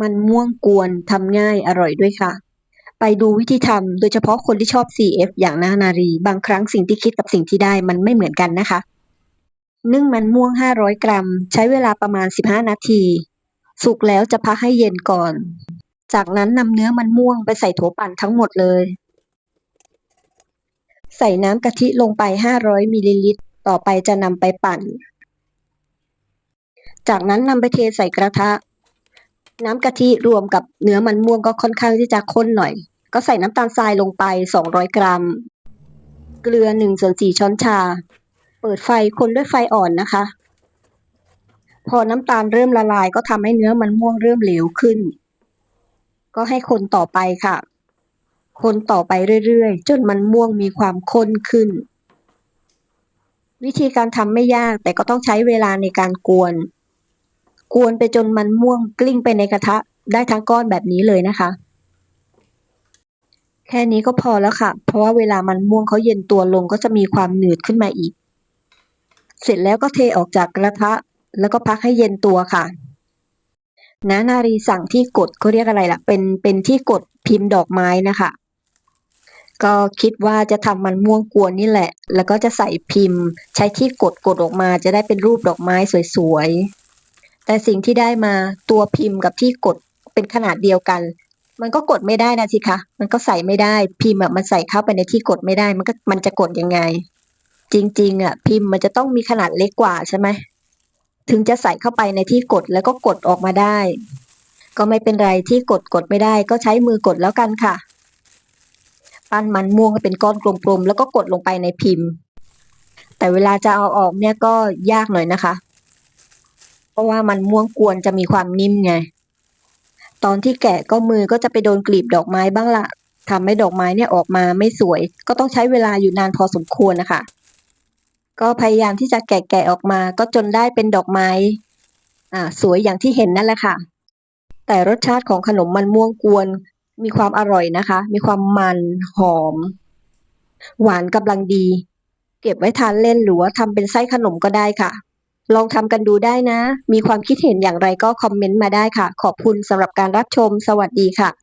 มันม่วงกวน ทำง่าย อร่อยด้วยค่ะ ไปดูวิธีทำ โดยเฉพาะคนที่ชอบ CF อย่างนานารี บางครั้งสิ่งที่คิดกับสิ่งที่ได้มันไม่เหมือนกันนะคะ นึ่งมันม่วง 500 กรัม ใช้เวลาประมาณ 15 นาที สุกแล้วจะพักให้เย็นก่อน จากนั้นนำเนื้อมันม่วงไปใส่โถปั่นทั้งหมดเลย ใส่น้ำกะทิลงไป 500มิลลิลิตร ต่อไปจะนำไปปั่น จากนั้นนำไปเทใส่กระทะ น้ำกะทิรวมกับเนื้อมันม่วงก็ค่อนข้างที่จะข้นหน่อย ก็ใส่น้ำตาลทรายลงไป 200 กรัม เกลือ1ส่วน4ช้อนชา เปิดไฟคนด้วยไฟอ่อนนะคะ พอน้ำตาลเริ่มละลายก็ทำให้เนื้อมันม่วงเริ่มเหลวขึ้น ก็ให้คนต่อไปค่ะ คนต่อไปเรื่อยๆ จนมันม่วงมีความข้นขึ้น วิธีการทำไม่ยากแต่ก็ต้องใช้เวลาในการกวน กวนไปจนมันม่วงกลิ้งไปในกระทะได้ทั้งก้อนแบบนี้เลยนะคะ แค่นี้ก็พอแล้วค่ะ เพราะว่าเวลามันม่วงเขาเย็นตัวลงก็จะมีความหนืดขึ้นมาอีก เสร็จแล้วก็เทออกจากกระทะ แล้วก็พักให้เย็นตัวค่ะนานารีสั่งที่กดเขาเรียกอะไรล่ะ เป็นเป็นที่กดพิมพ์ดอกไม้นะคะ ก็คิดว่าจะทำมันม่วงกวนนี่แหละ แล้วก็จะใส่พิมพ์ ใช้ที่กดกดออกมาจะได้เป็นรูปดอกไม้สวยๆ แต่สิ่งที่ได้มาตัวพิมพ์กับที่กดเป็นขนาดเดียวกัน มันก็กดไม่ได้นะสิคะ มันก็ใส่ไม่ได้พิมพ์อะมันใส่เข้าไปในที่กดไม่ได้ มันก็มันจะกดยังไง จริง ๆ อะ พิมพ์มันจะต้องมีขนาดเล็กกว่าใช่ไหมถึงจะใส่เข้าไปในที่กดแล้วก็กดออกมาได้ ก็ไม่เป็นไรที่กดกดไม่ได้ ก็ใช้มือกดแล้วกันค่ะ ปั้นมันม่วงเป็นก้อนกลมๆแล้วก็กดลงไปในพิมพ์ แต่เวลาจะเอาออกเนี่ยก็ยากหน่อยนะคะ เพราะว่ามันม่วงกวนจะมีความนิ่มไง ตอนที่แกะก็มือก็จะไปโดนกลีบดอกไม้บ้างละทำให้ดอกไม้เนี่ยออกมาไม่สวย ก็ต้องใช้เวลาอยู่นานพอสมควรนะคะ ก็พยายามที่จะแกะแกะออกมา ก็จนได้เป็นดอกไม้ อ่า สวยอย่างที่เห็นนั่นแหละค่ะ แต่รสชาติของขนมมันม่วงกวน มีความอร่อยนะคะ มีความมันหอม หวานกำลังดี เก็บไว้ทานเล่นหรือว่าทำเป็นไส้ขนมก็ได้ค่ะ ลองทำกันดูได้นะ มีความคิดเห็นอย่างไรก็คอมเมนต์มาได้ค่ะ ขอบคุณสำหรับการรับชม สวัสดีค่ะ